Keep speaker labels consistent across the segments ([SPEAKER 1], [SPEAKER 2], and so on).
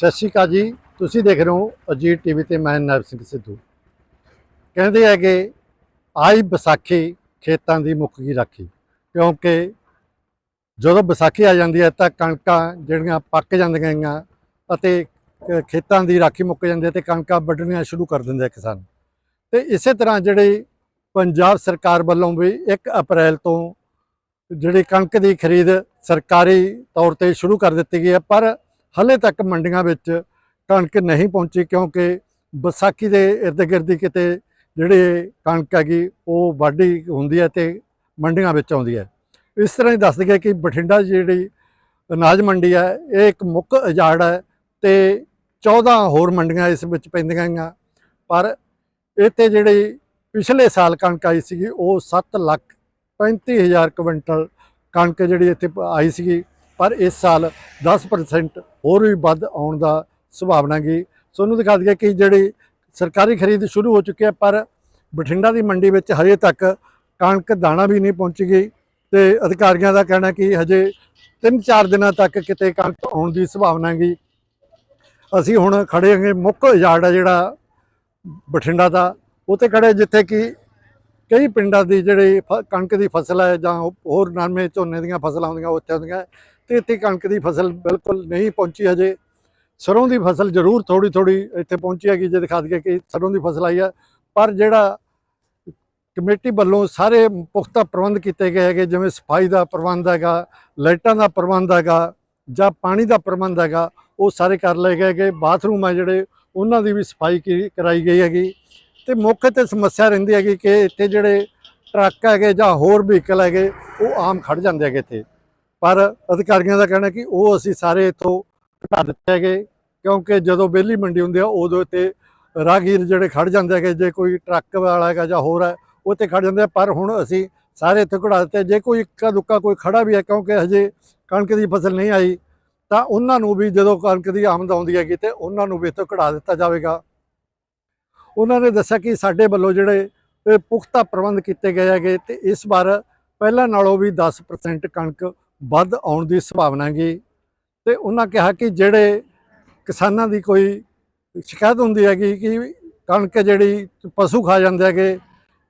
[SPEAKER 1] ਸਤਿ ਸ਼੍ਰੀ ਅਕਾਲ ਜੀ। ਤੁਸੀਂ ਦੇਖ ਰਹੇ ਹੋ ਅਜੀਤ ਟੀਵੀ ਤੇ ਮੈਂ ਨੈਬ ਸਿੰਘ ਸਿੱਧੂ। ਕਹਿੰਦੇ ਹੈਗੇ ਆਈ ਵਿਸਾਖੀ ਖੇਤਾਂ ਦੀ ਮੁੱਕ ਗਈ ਰਾਖੀ? ਕਿਉਂਕਿ ਜਦੋਂ ਵਿਸਾਖੀ ਆ ਜਾਂਦੀ ਹੈ ਤਾਂ ਕਣਕਾਂ ਜਿਹੜੀਆਂ ਪੱਕ ਜਾਂਦੀਆਂ ਗਈਆਂ ਅਤੇ ਖੇਤਾਂ ਦੀ ਰਾਖੀ ਮੁੱਕ ਜਾਂਦੀ ਹੈ ਤੇ ਕਣਕਾਂ ਵੱਢਣੀਆਂ ਸ਼ੁਰੂ ਕਰ ਦਿੰਦੇ ਕਿਸਾਨ। ਤੇ ਇਸੇ ਤਰ੍ਹਾਂ ਜਿਹੜੀ ਪੰਜਾਬ ਸਰਕਾਰ ਵੱਲੋਂ ਵੀ 1 ਅਪ੍ਰੈਲ ਤੋਂ ਜਿਹੜੀ ਕਣਕ ਦੀ ਖਰੀਦ ਸਰਕਾਰੀ ਤੌਰ ਤੇ ਸ਼ੁਰੂ ਕਰ ਦਿੱਤੀ ਗਈ ਹੈ, ਪਰ ਹਲੇ ਤੱਕ ਮੰਡੀਆਂ ਵਿੱਚ ਕਣਕ ਨਹੀਂ ਪਹੁੰਚੀ ਕਿਉਂਕਿ ਵਿਸਾਖੀ ਦੇ ਇਰਦ ਗਿਰਦੀ ਕਿਤੇ ਜਿਹੜੇ ਕਣਕ ਹੈਗੀ ਉਹ ਵਾਢੀ ਹੁੰਦੀ ਹੈ ਤੇ ਮੰਡੀਆਂ ਵਿੱਚ ਆਉਂਦੀ ਹੈ। ਇਸ ਤਰ੍ਹਾਂ ਹੀ ਦੱਸ ਦਈਏ ਕਿ ਬਠਿੰਡਾ ਜਿਹੜੀ ਅਨਾਜ ਮੰਡੀ ਹੈ, ਇਹ ਇੱਕ ਮੁੱਖ ਉਜਾੜ ਹੈ ਤੇ 14 ਹੋਰ ਮੰਡੀਆਂ ਇਸ ਵਿੱਚ ਪੈਂਦੀਆਂ ਹੈਗੀਆਂ ਪਰ ਇੱਥੇ ਜਿਹੜੀ ਪਿਛਲੇ ਸਾਲ ਕਣਕ ਆਈ ਸੀਗੀ, ਉਹ 7 ਲੱਖ 35000 ਕੁਇੰਟਲ ਕਣਕ ਜਿਹੜੀ ਇੱਥੇ ਪ- ਆਈ ਸੀਗੀ। ਪਰ ਇਸ ਸਾਲ 10% ਹੋਰ ਵੀ ਵੱਧ ਆਉਣ ਦਾ ਸੰਭਾਵਨਾ ਗੀ ਤੁਹਾਨੂੰ ਦਿਖਾ ਦਈਏ ਕਿ ਜਿਹੜੀ ਸਰਕਾਰੀ ਖਰੀਦ ਸ਼ੁਰੂ ਹੋ ਚੁੱਕੀ ਹੈ, ਪਰ ਬਠਿੰਡਾ ਦੀ ਮੰਡੀ ਵਿੱਚ ਹਜੇ ਤੱਕ ਕਣਕ, ਦਾਣਾ ਵੀ ਨਹੀਂ ਪਹੁੰਚ ਗਈ ਤੇ ਅਧਿਕਾਰੀਆਂ ਦਾ ਕਹਿਣਾ ਕਿ ਹਜੇ 3-4 ਦਿਨਾਂ ਤੱਕ ਕਿਤੇ ਕਣਕ ਆਉਣ ਦੀ ਸੰਭਾਵਨਾ ਗਈ ਅਸੀਂ ਹੁਣ ਖੜੇ ਹਾਂਗੇ ਮੁੱਖ ਯਾਰਡ ਹੈ ਜਿਹੜਾ ਬਠਿੰਡਾ ਦਾ, ਉੱਥੇ ਖੜੇ ਜਿੱਥੇ ਕਿ ਕਈ ਪਿੰਡਾਂ ਦੀ ਜਿਹੜੀ ਫ- ਕਣਕ ਦੀ ਫਸਲ ਹੈ ਜਾਂ ਹੋਰ ਨਰਮੇ ਝੋਨੇ ਦੀਆਂ ਫਸਲਾਂ ਹੁੰਦੀਆਂ ਉੱਥੇ ਹੁੰਦੀਆਂ। ਤੇ ਇੱਥੇ ਕਣਕ ਦੀ ਫਸਲ ਬਿਲਕੁਲ ਨਹੀਂ ਪਹੁੰਚੀ ਹਜੇ। ਸਰੋਂ ਦੀ ਫਸਲ ਜ਼ਰੂਰ ਥੋੜੀ ਥੋੜੀ ਇੱਥੇ ਪਹੁੰਚੀ ਹੈਗੀ ਜੇ ਦਿਖਾ ਦਈਏ ਕਿ ਸਰੋਂ ਦੀ ਫਸਲ ਆਈ ਹੈ ਪਰ ਜਿਹੜਾ ਕਮੇਟੀ ਵੱਲੋਂ ਸਾਰੇ ਪੁਖਤਾ ਪ੍ਰਬੰਧ ਕੀਤੇ ਗਏ ਹੈਗੇ, ਜਿਵੇਂ ਸਫ਼ਾਈ ਦਾ ਪ੍ਰਬੰਧ ਹੈਗਾ, ਲਾਈਟਾਂ ਦਾ ਪ੍ਰਬੰਧ ਹੈਗਾ, ਜਾਂ ਪਾਣੀ ਦਾ ਪ੍ਰਬੰਧ ਹੈਗਾ, ਉਹ ਸਾਰੇ ਕਰ ਲਏ ਗਏ ਹੈਗੇ। ਬਾਥਰੂਮ ਆ ਜਿਹੜੇ, ਉਹਨਾਂ ਦੀ ਵੀ ਸਫ਼ਾਈ ਕੀ- ਕਰਾਈ ਗਈ ਹੈਗੀ। ਤੇ ਮੁੱਖ ਤੇ ਸਮੱਸਿਆ ਰਹਿੰਦੀ ਹੈਗੀ ਕਿ ਇੱਥੇ ਜਿਹੜੇ ਟਰੱਕ ਹੈਗੇ ਜਾਂ ਹੋਰ ਵਹੀਕਲ ਹੈਗੇ, ਉਹ ਆਮ ਖੜ ਜਾਂਦੇ ਹੈਗੇ ਇੱਥੇ। ਪਰ ਅਧਿਕਾਰੀਆਂ ਦਾ ਕਹਿਣਾ ਕਿ ਉਹ ਅਸੀਂ ਸਾਰੇ ਇੱਥੋਂ ਘਟਾ ਦਿੱਤੇ ਹੈਗੇ, ਕਿਉਂਕਿ ਜਦੋਂ ਬੇਲੀ ਮੰਡੀ ਹੁੰਦੀ ਆ, ਉਦੋਂ ਇੱਥੇ ਰਾਹਗੀਰ ਜਿਹੜੇ ਖੜ ਜਾਂਦੇ ਹੈਗੇ, ਜੇ ਕੋਈ ਟਰੱਕ ਵਾਲਾ ਹੈਗਾ ਜਾਂ ਹੋਰ ਹੈ, ਉਹ ਤੇ ਖੜ ਜਾਂਦੇ ਪਰ ਹੁਣ ਅਸੀਂ ਸਾਰੇ ਇੱਥੇ ਘੜਾ ਦਿੱਤੇ ਜੇ ਕੋਈ ਇੱਕਾ ਦੁੱਕਾ ਕੋਈ ਖੜਾ ਵੀ ਹੈ, ਕਿਉਂਕਿ ਹਜੇ ਕਣਕ ਦੀ ਫਸਲ ਨਹੀਂ ਆਈ, ਤਾਂ ਉਹਨਾਂ ਨੂੰ ਵੀ ਜਦੋਂ ਕਣਕ ਦੀ ਆਮਦ ਆਉਂਦੀ ਹੈਗੀ ਤੇ ਉਹਨਾਂ ਨੂੰ ਵੀ ਇੱਥੋਂ ਕਢਾ ਦਿੱਤਾ ਜਾਵੇਗਾ। ਉਹਨਾਂ ਨੇ ਦੱਸਿਆ ਕਿ ਸਾਡੇ ਵੱਲੋਂ ਜਿਹੜੇ ਪੁਖਤਾ ਪ੍ਰਬੰਧ ਕੀਤੇ ਗਏ ਹੈਗੇ ਤੇ ਇਸ ਵਾਰ ਪਹਿਲਾਂ ਨਾਲੋਂ ਵੀ 10% ਕਣਕ ਵੱਧ ਆਉਣ ਦੀ ਸੰਭਾਵਨਾ ਹੈਗੀ। ਤੇ ਉਹਨਾਂ ਕਿਹਾ ਕਿ ਜਿਹੜੇ ਕਿਸਾਨਾਂ ਦੀ ਕੋਈ ਸ਼ਿਕਾਇਤ ਹੁੰਦੀ ਹੈਗੀ ਕਿ ਕਣਕ ਜਿਹੜੀ ਪਸ਼ੂ ਖਾ ਜਾਂਦੇ ਹੈਗੇ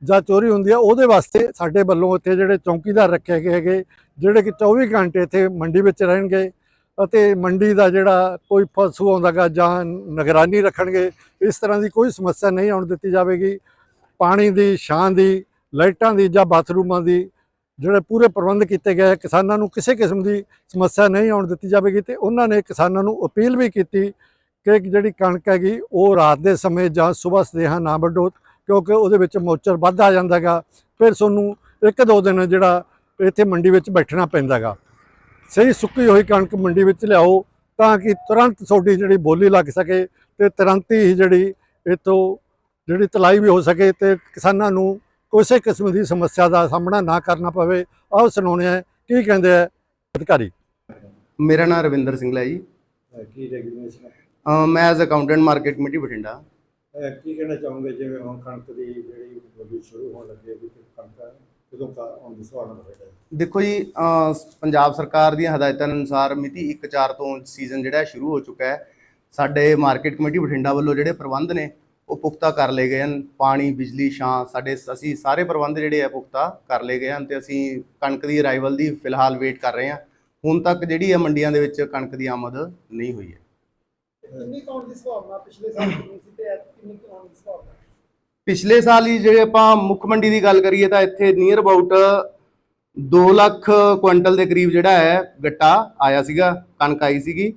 [SPEAKER 1] ਜਾਂ ਚੋਰੀ ਹੁੰਦੀ ਹੈ, ਉਹਦੇ ਵਾਸਤੇ ਸਾਡੇ ਵੱਲੋਂ ਇੱਥੇ ਜਿਹੜੇ ਚੌਕੀਦਾਰ ਰੱਖੇ ਗਏ ਹੈਗੇ, ਜਿਹੜੇ ਕਿ 24 ਘੰਟੇ ਇੱਥੇ ਮੰਡੀ ਵਿੱਚ ਰਹਿਣਗੇ ਅਤੇ ਮੰਡੀ ਦਾ ਜਿਹੜਾ ਕੋਈ ਪਸ਼ੂ ਆਉਂਦਾਗਾ ਜਾਂ ਨਿਗਰਾਨੀ ਰੱਖਣਗੇ, ਇਸ ਤਰ੍ਹਾਂ ਦੀ ਕੋਈ ਸਮੱਸਿਆ ਨਹੀਂ ਆਉਣ ਦਿੱਤੀ ਜਾਵੇਗੀ। ਪਾਣੀ ਦੀ, ਛਾਂ ਦੀ, ਲਾਈਟਾਂ ਦੀ ਜਾਂ ਬਾਥਰੂਮਾਂ ਦੀ ਜਿਹੜੇ ਪੂਰੇ ਪ੍ਰਬੰਧ ਕੀਤੇ ਗਏ ਕਿਸਾਨਾਂ ਨੂੰ ਕਿਸੇ ਕਿਸਮ ਦੀ ਸਮੱਸਿਆ ਨਹੀਂ ਆਉਣ ਦਿੱਤੀ ਜਾਵੇਗੀ ਤੇ ਉਹਨਾਂ ਨੇ ਕਿਸਾਨਾਂ ਨੂੰ ਅਪੀਲ ਵੀ ਕੀਤੀ ਕਿ ਜਿਹੜੀ ਕਣਕ ਹੈਗੀ, ਉਹ ਰਾਤ ਦੇ ਸਮੇਂ ਜਾਂ ਸਵੇਰ ਸਦੇਹਾ ਨਾ ਵੱਢੋ, ਕਿਉਂਕਿ ਉਹਦੇ ਵਿੱਚ ਮੋਚਰ ਵੱਧ ਆ ਜਾਂਦਾਗਾ ਫਿਰ ਤੁਹਾਨੂੰ ਇੱਕ ਦੋ ਦਿਨ ਜਿਹੜਾ ਇੱਥੇ ਮੰਡੀ ਵਿੱਚ ਬੈਠਣਾ ਪੈਂਦਾਗਾ ਸਹੀ ਸੁੱਕੀ ਹੋਈ ਕਣਕ ਮੰਡੀ ਵਿੱਚ ਲਿਆਓ ਤਾਂ ਕਿ ਤੁਰੰਤ ਤੁਹਾਡੀ ਜਿਹੜੀ ਬੋਲੀ ਲੱਗ ਸਕੇ ਤੇ ਤੁਰੰਤ ਹੀ ਜਿਹੜੀ ਇਤੋਂ ਜਿਹੜੀ ਤਲਾਈ ਵੀ ਹੋ ਸਕੇ ਤੇ ਕਿਸਾਨਾਂ ਨੂੰ ਕਿਸੇ ਕਿਸਮ ਦੀ ਸਮੱਸਿਆ ਦਾ ਸਾਹਮਣਾ ਨਾ ਕਰਨਾ ਪਵੇ। ਆਓ ਸੁਣਾਉਣੇ ਆ ਕੀ ਕਹਿੰਦੇ ਆ ਅਧਿਕਾਰੀ?
[SPEAKER 2] ਮੇਰਾ ਨਾਮ ਰਵਿੰਦਰ ਸਿੰਘਲਾ ਜੀ।
[SPEAKER 1] ਕੀ ਰੈਗੂਲੇਸ਼ਨ
[SPEAKER 2] ਅਹ ਮੈਂ as accountant market committee Bathinda.
[SPEAKER 1] ਕੀ ਕਹਿਣਾ ਚਾਹੋਗੇ? ਜਿਵੇਂ ਹੁਣ ਕਣਕ ਦੀ ਜਿਹੜੀ ਬੋਲੀ ਸ਼ੁਰੂ ਹੋਣ ਲੱਗੀ ਹੈ ਕਿ ਕਣਕ ਕਦੋਂ ਹੋਵੇਗਾ?
[SPEAKER 2] ਦੇਖੋ ਜੀ ਪੰਜਾਬ ਸਰਕਾਰ ਦੀਆਂ ਹਦਾਇਤਾਂ ਅਨੁਸਾਰ ਮਿਤੀ 1/4 ਤੋਂ ਸੀਜ਼ਨ ਜਿਹੜਾ ਸ਼ੁਰੂ ਹੋ ਚੁੱਕਾ ਹੈ। ਸਾਡੇ ਮਾਰਕੀਟ ਕਮੇਟੀ ਬਠਿੰਡਾ ਵੱਲੋਂ ਜਿਹੜੇ ਪ੍ਰਬੰਧ ਨੇ ਉਹ ਪੁਖਤਾ ਕਰ ਲਏ ਗਏ ਹਨ ਪਾਣੀ ਬਿਜਲੀ ਛਾਂ ਸਾਡੇ ਅਸੀਂ ਸਾਰੇ ਪ੍ਰਬੰਧ ਜਿਹੜੇ ਆ ਪੁਖਤਾ ਕਰ ਲਏ ਗਏ ਹਨ ਤੇ ਅਸੀਂ ਕਣਕ ਦੀ ਅਰਾਈਵਲ ਦੀ ਫਿਲਹਾਲ ਵੇਟ ਕਰ ਰਹੇ ਹਾਂ। ਹੁਣ ਤੱਕ ਜਿਹੜੀ ਹੈ ਮੰਡੀਆਂ ਦੇ ਵਿੱਚ ਕਣਕ ਦੀ ਆਮਦ ਨਹੀਂ ਹੋਈ ਹੈ।
[SPEAKER 3] ਕਿੰਨੀ ਕਾਉਂਟ ਦੀ ਸੰਭਾਵਨਾ ਪਿਛਲੇ ਸਾਲ ਕਿੰਨੀ ਸੀ ਤੇ ਐਤ ਕਿੰਨੀ ਕਾਉਂਟ ਦੀ ਸੰਭਾਵਨਾ?
[SPEAKER 2] ਪਿਛਲੇ ਸਾਲ ਹੀ ਜਿਹੜੇ ਆਪਾਂ ਮੁੱਖ ਮੰਡੀ ਦੀ ਗੱਲ ਕਰੀਏ ਤਾਂ ਇੱਥੇ ਨੀਅਰ ਅਬਾਊਟ 2 ਲੱਖ ਕੁਇੰਟਲ ਦੇ ਕਰੀਬ ਜਿਹੜਾ ਹੈ ਗੱਟਾ ਆਇਆ ਸੀਗਾ ਕਣਕ ਆਈ ਸੀਗੀ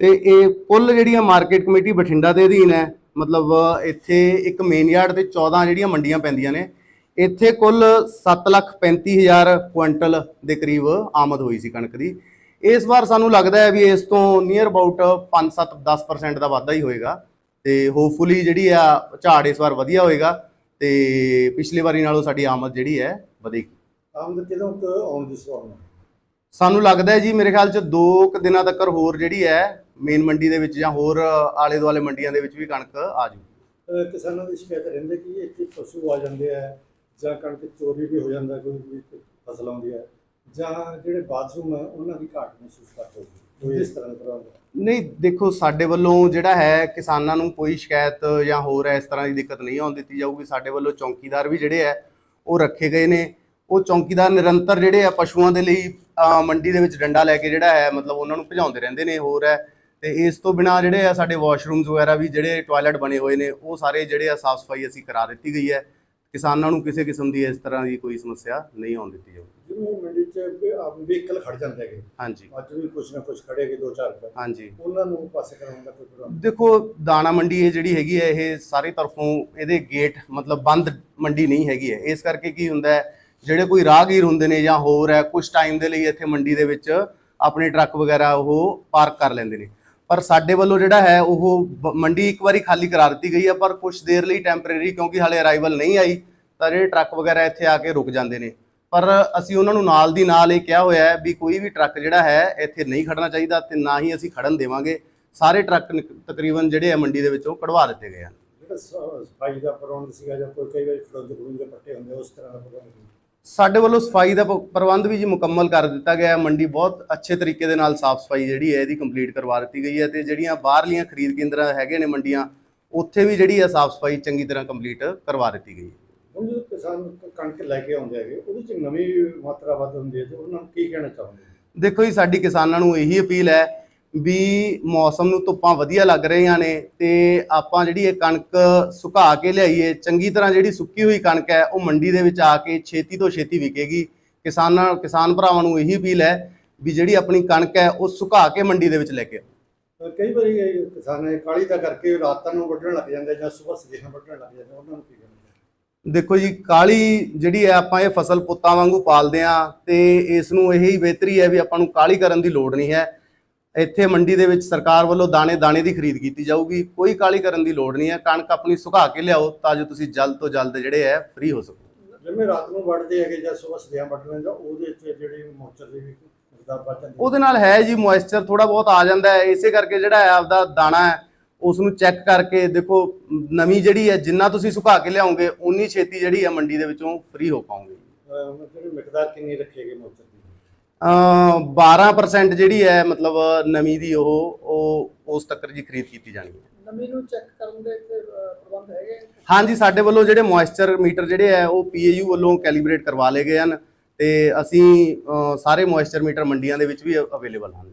[SPEAKER 2] ਤੇ ਇਹ ਕੁੱਲ ਜਿਹੜੀਆਂ ਮਾਰਕੀਟ ਕਮੇਟੀ ਬਠਿੰਡਾ ਦੇ ਅਧੀਨ ਹੈ ਮਤਲਬ ਇੱਥੇ ਇੱਕ ਮੇਨ ਯਾਰਡ ਤੇ 14 ਜਿਹੜੀਆਂ ਮੰਡੀਆਂ ਪੈਂਦੀਆਂ ਨੇ ਇੱਥੇ ਕੁੱਲ 7 ਲੱਖ 35 ਹਜ਼ਾਰ ਕੁਇੰਟਲ ਦੇ ਕਰੀਬ ਆਮਦ ਹੋਈ ਸੀ ਕਣਕ ਦੀ। ਇਸ ਵਾਰ ਸਾਨੂੰ ਲੱਗਦਾ ਹੈ ਵੀ ਇਸ ਤੋਂ ਨੀਅਰ ਅਬਾਊਟ 5-7 10% ਦਾ ਵਾਧਾ ਹੀ ਹੋਏਗਾ ਤੇ ਹੋਪਫੁਲੀ ਜਿਹੜੀ ਆ ਝਾੜ ਇਸ ਵਾਰ ਵਧੀਆ ਹੋਏਗਾ ਤੇ ਪਿਛਲੀ ਵਾਰੀ ਨਾਲੋਂ ਸਾਡੀ ਆਮਦ ਜਿਹੜੀ ਹੈ ਵਧੇਗੀ।
[SPEAKER 1] ਆਮਦ ਕਦੋਂ ਆਉਣ ਦੀ ਸੰਭਾਵਨਾ?
[SPEAKER 2] ਸਾਨੂੰ ਲੱਗਦਾ ਹੈ ਜੀ ਮੇਰੇ ਖਿਆਲ ਚ 2 ਕੁ ਦਿਨਾਂ ਤੱਕ ਹੋਰ ਜਿਹੜੀ ਹੈ ਮੇਨ ਮੰਡੀ ਦੇ ਵਿੱਚ ਜਾਂ ਹੋਰ ਆਲੇ ਦੁਆਲੇ ਮੰਡੀਆਂ ਦੇ ਵਿੱਚ ਵੀ ਕਣਕ ਆ ਜੂ।
[SPEAKER 1] ਅਹ ਕਿਸਾਨਾਂ ਦੀ ਸ਼ਿਕਾਇਤ ਰਹਿੰਦੀ ਕਿ ਇੱਥੇ ਪਸ਼ੂ ਆ ਜਾਂਦੇ ਆ ਜਾਂ ਕਣਕ ਚੋਰੀ ਵੀ ਹੋ ਜਾਂਦਾ ਕੋਈ ਵੀ ਫਸਲ ਆਉਂਦੀ ਹੈ ਜਾਂ ਜਿਹੜੇ ਬਾਥਰੂਮ ਆ ਉਹਨਾਂ ਦੀ ਘਾਟ ਮਹਿਸੂਸ ਕਰਦੇ ਹੋ ਕਿਸ ਤਰ੍ਹਾਂ ਦਾ ਪ੍ਰਬੰਧ
[SPEAKER 2] ਨਹੀਂ ਦੇਖੋ ਸਾਡੇ ਵੱਲੋਂ ਜਿਹੜਾ ਹੈ ਕਿਸਾਨਾਂ ਨੂੰ ਕੋਈ ਸ਼ਿਕਾਇਤ ਜਾਂ ਹੋਰ ਇਸ ਤਰ੍ਹਾਂ ਦੀ ਦਿੱਕਤ ਨਹੀਂ ਆਉਣ ਦਿੱਤੀ ਜਾਊਗੀ। ਸਾਡੇ ਵੱਲੋਂ ਚੌਕੀਦਾਰ ਵੀ ਜਿਹੜੇ ਹੈ ਉਹ ਰੱਖੇ ਗਏ ਨੇ। ਉਹ ਚੌਕੀਦਾਰ ਨਿਰੰਤਰ ਜਿਹੜੇ ਆ ਪਸ਼ੂਆਂ ਦੇ ਲਈ ਅਹ, ਮੰਡੀ ਦੇ ਵਿੱਚ ਡੰਡਾ ਲੈ ਕੇ ਜਿਹੜਾ ਹੈ ਮਤਲਬ ਉਹਨਾਂ ਨੂੰ ਭਜਾਉਂਦੇ ਰਹਿੰਦੇ ਨੇ। ਹੋਰ ਹੈ ਤੇ ਇਸ ਤੋਂ ਬਿਨਾ ਜਿਹੜੇ ਆ ਸਾਡੇ ਵਾਸ਼ਰੂਮਸ ਵਗੈਰਾ ਵੀ ਜਿਹੜੇ ਟਾਇਲਟ ਬਣੇ ਹੋਏ ਨੇ ਉਹ ਸਾਰੇ ਜਿਹੜੇ ਆ ਸਾਫ਼ ਸਫ਼ਾਈ ਅਸੀਂ ਕਰਾ ਦਿੱਤੀ ਗਈ ਹੈ। ਕਿਸਾਨਾਂ ਨੂੰ ਕਿਸੇ ਕਿਸਮ ਦੀ ਇਸ ਤਰ੍ਹਾਂ ਦੀ ਕੋਈ ਸਮੱਸਿਆ ਨਹੀਂ ਆਉਣ ਦਿੱਤੀ ਜਾਊਗੀ।
[SPEAKER 1] ਜਿਵੇਂ ਮੰਡੀ 'ਚ ਵਹੀਕਲ ਖੜ ਜਾਂਦੇ ਹੈਗੇ।
[SPEAKER 2] ਹਾਂਜੀ।
[SPEAKER 1] ਅੱਜ ਵੀ ਕੁਛ ਨਾ ਕੁਛ ਖੜੇਗੇ ਦੋ ਚਾਰ ਰੁਪਏ
[SPEAKER 2] ਹਾਂਜੀ।
[SPEAKER 1] ਉਹਨਾਂ ਨੂੰ ਪਾਸੇ ਕਰਾਉਣ ਦਾ ਕੋਈ ਪ੍ਰਬੰਧ?
[SPEAKER 2] ਦੇਖੋ ਦਾਣਾ ਮੰਡੀ ਇਹ ਜਿਹੜੀ ਹੈਗੀ ਹੈ ਇਹ ਸਾਰੇ ਤਰਫੋਂ ਇਹਦੇ ਗੇਟ ਮਤਲਬ ਬੰਦ ਮੰਡੀ ਨਹੀਂ ਹੈਗੀ ਹੈ। ਇਸ ਕਰਕੇ ਕੀ ਹੁੰਦਾ ਹੈ ਜਿਹੜੇ ਕੋਈ ਰਾਹਗੀਰ ਹੁੰਦੇ ਨੇ ਜਾਂ ਹੋਰ ਹੈ ਕੁਝ ਟਾਈਮ ਦੇ ਲਈ ਇੱਥੇ ਮੰਡੀ ਦੇ ਵਿੱਚ ਆਪਣੇ ਟਰੱਕ ਵਗੈਰਾ ਉਹ ਪਾਰਕ ਕਰ ਲੈਂਦੇ ਨੇ। ਪਰ ਸਾਡੇ ਵੱਲੋਂ ਜਿਹੜਾ ਹੈ ਉਹ ਮੰਡੀ ਇੱਕ ਵਾਰੀ ਖਾਲੀ ਕਰਾ ਦਿੱਤੀ ਗਈ ਹੈ, ਪਰ ਕੁਝ ਦੇਰ ਲਈ ਟੈਂਪਰੇਰੀ ਕਿਉਂਕਿ ਹਾਲੇ ਅਰਾਈਵਲ ਨਹੀਂ ਆਈ, ਤਾਂ ਜਿਹੜੇ ਟਰੱਕ ਵਗੈਰਾ ਇੱਥੇ ਆ ਕੇ ਰੁਕ ਜਾਂਦੇ ਨੇ। ਪਰ ਅਸੀਂ ਉਹਨਾਂ ਨੂੰ ਨਾਲ ਦੀ ਨਾਲ ਇਹ ਕਿਹਾ ਹੋਇਆ ਹੈ ਵੀ ਕੋਈ ਵੀ ਟਰੱਕ ਜਿਹੜਾ ਹੈ ਇੱਥੇ ਨਹੀਂ ਖੜਨਾ ਚਾਹੀਦਾ ਤੇ ਨਾ ਹੀ ਅਸੀਂ ਖੜਨ ਦੇਵਾਂਗੇ। ਸਾਰੇ ਟਰੱਕ ਤਕਰੀਬਨ ਜਿਹੜੇ ਆ ਮੰਡੀ ਦੇ ਵਿੱਚੋਂ ਕਢਵਾ ਦਿੱਤੇ ਗਏ ਹਨ।
[SPEAKER 1] ਜਿਹੜਾ ਸਫ਼ਾਈ ਦਾ ਪ੍ਰਬੰਧ ਸੀਗਾ ਜਾਂ ਕੋਈ ਕਈ ਵਾਰੀ ਫਰੋਜ਼ ਦੇ ਪੱਟੇ ਹੁੰਦੇ ਉਸ ਤਰ੍ਹਾਂ ਦਾ ਪ੍ਰਬੰਧ
[SPEAKER 2] ਸਾਡੇ ਵੱਲੋਂ ਸਫ਼ਾਈ ਦਾ ਪ੍ਰਬੰਧ ਵੀ ਜੀ ਮੁਕੰਮਲ ਕਰ ਦਿੱਤਾ ਗਿਆ ਹੈ। ਮੰਡੀ ਬਹੁਤ ਅੱਛੇ ਤਰੀਕੇ ਦੇ ਨਾਲ ਸਾਫ਼ ਸਫ਼ਾਈ ਜਿਹੜੀ ਹੈ ਇਹਦੀ ਕੰਪਲੀਟ ਕਰਵਾ ਦਿੱਤੀ ਗਈ ਹੈ ਤੇ ਜਿਹੜੀਆਂ ਬਾਹਰਲੀਆਂ ਖਰੀਦ ਕੇਂਦਰ ਹੈਗੇ ਨੇ ਮੰਡੀਆਂ ਉੱਥੇ ਵੀ ਜਿਹੜੀ ਹੈ ਸਾਫ਼ ਸਫ਼ਾਈ ਚੰਗੀ ਤਰ੍ਹਾਂ ਕੰਪਲੀਟ ਕਰਵਾ ਦਿੱਤੀ ਗਈ ਹੈ।
[SPEAKER 1] ਹੁਣ ਜਦੋਂ ਕਿਸਾਨ ਕਣਕ ਲੈ ਕੇ ਆਉਂਦੇ ਹੈਗੇ ਉਹਦੇ 'ਚ ਨਵੀਂ ਮਾਤਰਾ ਵੱਧ ਹੁੰਦੀ ਹੈ ਤੇ ਉਹਨਾਂ ਨੂੰ ਕੀ ਕਹਿਣਾ ਚਾਹੁੰਦੇ
[SPEAKER 2] ਦੇਖੋ ਜੀ ਸਾਡੀ ਕਿਸਾਨਾਂ ਨੂੰ ਇਹੀ ਅਪੀਲ ਹੈ ਵੀ ਮੌਸਮ ਨੂੰ ਧੁੱਪਾਂ ਵਧੀਆ ਲੱਗ ਰਹੀਆਂ ਨੇ ਤੇ ਆਪਾਂ ਜਿਹੜੀ ਇਹ ਕਣਕ ਸੁਕਾ ਕੇ ਲਿਆਈਏ ਚੰਗੀ ਤਰ੍ਹਾਂ ਜਿਹੜੀ ਸੁੱਕੀ ਹੋਈ ਕਣਕ ਹੈ ਉਹ ਮੰਡੀ ਦੇ ਵਿੱਚ ਆ ਕੇ ਛੇਤੀ ਤੋਂ ਛੇਤੀ ਵਿਕੇਗੀ। ਕਿਸਾਨਾਂ ਕਿਸਾਨ ਭਰਾਵਾਂ ਨੂੰ ਇਹੀ ਅਪੀਲ ਹੈ ਵੀ ਜਿਹੜੀ ਆਪਣੀ ਕਣਕ ਹੈ ਉਹ ਸੁਕਾ ਕੇ ਮੰਡੀ ਦੇ ਵਿੱਚ ਲੈ ਕੇ ਆਓ।
[SPEAKER 1] ਕਈ ਵਾਰੀ ਕਿਸਾਨ ਕਾਲੀ ਦਾ ਕਰਕੇ ਰਾਤਾਂ ਨੂੰ ਵੱਢਣ ਲੱਗ ਜਾਂਦੇ ਜਾਂ ਸਵੇਰ ਸਵੇਰ ਵੱਢਣ ਲੱਗ ਜਾਂਦੇ ਉਹਨਾਂ ਨੂੰ ਕੀ ਚਾਹੁੰਦੇ?
[SPEAKER 2] ਦੇਖੋ ਜੀ ਕਾਲੀ ਜਿਹੜੀ ਹੈ ਆਪਾਂ ਇਹ ਫਸਲ ਪੁੱਤਾਂ ਵਾਂਗੂ ਪਾਲਦੇ ਆ ਤੇ ਇਸ ਨੂੰ ਇਹੀ ਬਿਹਤਰੀ ਹੈ ਵੀ ਆਪਾਂ ਨੂੰ ਕਾਲੀ ਕਰਨ ਦੀ ਲੋੜ ਨਹੀਂ ਹੈ। ਇੱਥੇ ਮੰਡੀ ਦੇ ਵਿੱਚ ਸਰਕਾਰ ਵੱਲੋਂ ਦਾਣੇ ਦਾਣੇ ਦੀ ਖਰੀਦ ਕੀਤੀ ਜਾਊਗੀ। ਕੋਈ ਕਾਲੀ ਕਰਨ ਦੀ ਲੋੜ ਨਹੀਂ ਹੈ। ਕਣਕ ਆਪਣੀ ਸੁਕਾ ਕੇ ਲਿਆਓ ਤਾਂ ਜੋ ਤੁਸੀਂ ਜਲਦ ਤੋਂ ਜਲਦ ਜਿਹੜੇ ਹੈ ਫ੍ਰੀ ਹੋ ਸਕੋ।
[SPEAKER 1] ਜਿਵੇਂ ਰਾਤ ਨੂੰ ਵੱਢਦੇ ਹੈਗੇ ਜਾਂ ਸਵੇਰ ਸਵੇਰ ਵੱਢ ਲੈਂਦੇ ਉਹਦੇ 'ਚ ਜਿਹੜੀ ਮੋਚਰ ਦੀ ਵੀ ਮਕਦਾਰ ਵੱਧ ਜਾਂਦੀ ਹੈ।
[SPEAKER 2] ਉਹਦੇ ਨਾਲ ਹੈ ਜੀ ਮੋਇਸਚਰ ਥੋੜਾ ਬਹੁਤ ਆ ਜਾਂਦਾ ਹੈ। ਇਸੇ ਕਰਕੇ ਜਿਹੜਾ ਹੈ ਆਪਦਾ ਦਾਣਾ ਹੈ ਉਸ ਨੂੰ ਚੈੱਕ ਕਰਕੇ ਦੇਖੋ ਨਵੀਂ ਜਿਹੜੀ ਹੈ ਜਿੰਨਾ ਤੁਸੀਂ ਸੁਕਾ ਕੇ ਲਿਆਓਗੇ ਉਨੀ ਛੇਤੀ ਜਿਹੜੀ ਹੈ ਮੰਡੀ ਦੇ ਵਿੱਚੋਂ ਫ੍ਰੀ ਹੋ ਪਾਓਗੇ।
[SPEAKER 1] ਮਕਦਾਰ ਕਿੰਨੀ ਰੱਖੇਗੀ ਮੋਚਰ
[SPEAKER 2] 12% ਜਿਹੜੀ ਹੈ ਮਤਲਬ ਨਵੀਂ ਦੀ ਉਹ ਉਹ ਉਸ ਤੱਕ ਜੀ ਖਰੀਦ ਕੀਤੀ ਜਾਣੀ ਹੈ।
[SPEAKER 3] ਨਮੀ ਨੂੰ ਚੈੱਕ ਕਰਨ ਦੇ ਪ੍ਰਬੰਧ ਹੈਗੇ
[SPEAKER 2] ਹਾਂਜੀ ਸਾਡੇ ਵੱਲੋਂ ਜਿਹੜੇ ਮੋਇਸਚਰ ਮੀਟਰ ਜਿਹੜੇ ਹੈ ਉਹ ਪੀਏਯੂ ਵੱਲੋਂ ਕੈਲੀਬ੍ਰੇਟ ਕਰਵਾ ਲਏ ਗਏ ਹਨ ਤੇ ਅਸੀਂ ਸਾਰੇ ਮੋਇਸਚਰ ਮੀਟਰ ਮੰਡੀਆਂ ਦੇ ਵਿੱਚ ਵੀ ਅਵੇਲੇਬਲ ਹਨ।